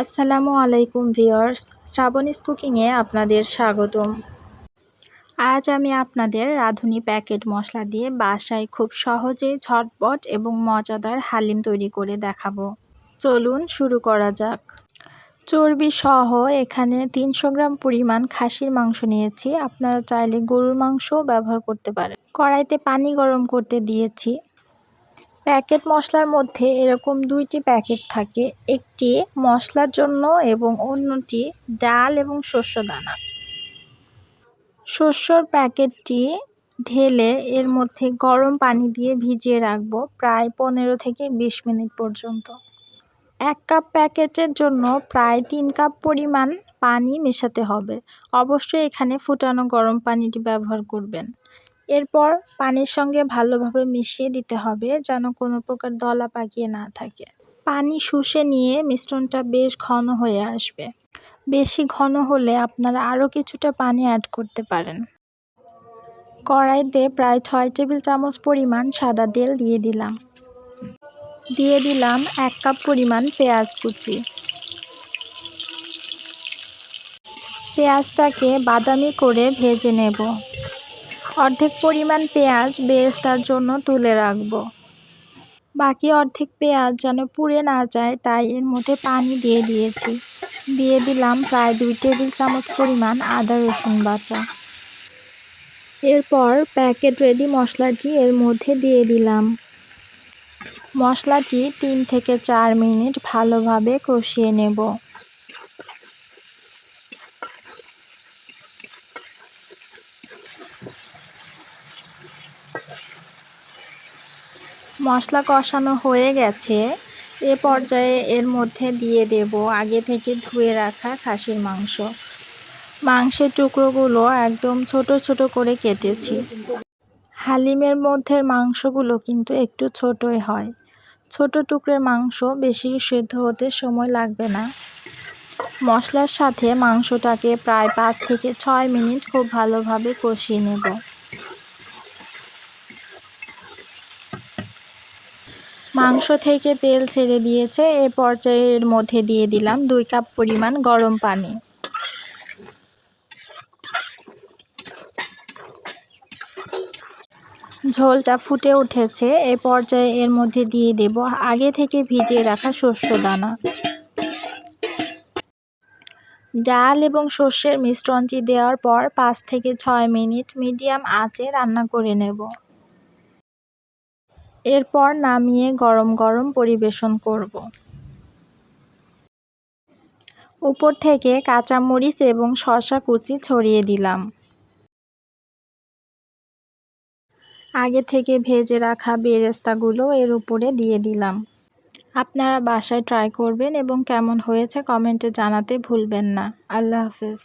আসসালামু আলাইকুম ভিউয়ার্স, শ্রাবণীস কুকিংয়ে আপনাদের স্বাগতম। আজ আমি আপনাদের রাঁধুনি প্যাকেট মশলা দিয়ে বাসায় খুব সহজে ঝটপট এবং মজাদার হালিম তৈরি করে দেখাবো। চলুন শুরু করা যাক। চর্বি সহ এখানে তিনশো গ্রাম পরিমাণ খাসির মাংস নিয়েছি। আপনারা চাইলে গরুর মাংসও ব্যবহার করতে পারেন। কড়াইতে পানি গরম করতে দিয়েছি। প্যাকেট মশলার মধ্যে এরকম দুইটি প্যাকেট থাকে। একটি মশলার জন্য এবং অন্যটি ডাল এবং শস্য দানা। শস্যর প্যাকেটটি ঢেলে এর মধ্যে গরম পানি দিয়ে ভিজিয়ে রাখব প্রায় পনেরো থেকে বিশ মিনিট পর্যন্ত। এক কাপ প্যাকেটের জন্য প্রায় তিন কাপ পরিমাণ পানি মেশাতে হবে। অবশ্যই এখানে ফুটানো গরম পানিটি ব্যবহার করবেন। এরপর পানির সঙ্গে ভালোভাবে মিশিয়ে দিতে হবে যেন কোনো প্রকার দলা পাকিয়ে না থাকে। পানি শুষে নিয়ে মিশ্রণটা বেশ ঘন হয়ে আসবে। বেশি ঘন হলে আপনারা আরও কিছুটা পানি অ্যাড করতে পারেন। কড়াইতে প্রায় ছয় টেবিল চামচ পরিমাণ সাদা তেল দিয়ে দিলাম। দিয়ে দিলাম এক কাপ পরিমাণ পেঁয়াজ কুচি। পেঁয়াজটাকে বাদামি করে ভেজে নেব। অর্ধেক পরিমাণ পেঁয়াজ বেরেস্তার জন্য তুলে রাখব। বাকি অর্ধেক পেঁয়াজ যেন পুড়ে না যায়, তাই এর মধ্যে পানি দিয়ে দিয়েছি। দিয়ে দিলাম প্রায় দুই টেবিল চামচ পরিমাণ আদা রসুন বাটা। এরপর প্যাকেট রেডি মশলাটি এর মধ্যে দিয়ে দিলাম। মশলাটি তিন থেকে চার মিনিট ভালোভাবে কষিয়ে নেব। মশলা কষানো হয়ে গেছে, এ পর্যায়ে এর মধ্যে দিয়ে দেব আগে থেকে ধুয়ে রাখা খাসির মাংস। মাংসের টুকরোগুলো একদম ছোট ছোট করে কেটেছি। হালিমের মধ্যে মাংসগুলো কিন্তু একটু ছোটই হয়। ছোট টুকরের মাংস বেশি সেদ্ধ হতে সময় লাগবে না। মশলার সাথে মাংসটাকে প্রায় পাঁচ থেকে ছয় মিনিট খুব ভালোভাবে কষিয়ে নেব। মাংস থেকে তেল ছেড়ে দিয়েছে, এ পর্যায়ে এর মধ্যে দিয়ে দিলাম দুই কাপ পরিমাণ গরম পানি। ঝোলটা ফুটে উঠেছে, এ পর্যায়ে এর মধ্যে দিয়ে দেব আগে থেকে ভিজিয়ে রাখা শস্য দানা। ডাল এবং শস্যের মিশ্রণটি দেওয়ার পর পাঁচ থেকে ছয় মিনিট মিডিয়াম আঁচে রান্না করে নেব। এরপর নামিয়ে গরম গরম পরিবেশন করব। উপর থেকে কাঁচামরিচ এবং শসা কুচি ছড়িয়ে দিলাম। আগে থেকে ভেজে রাখা বেরেস্তাগুলো এর উপরে দিয়ে দিলাম। আপনারা বাসায় ট্রাই করবেন এবং কেমন হয়েছে কমেন্টে জানাতে ভুলবেন না। আল্লাহ হাফেজ।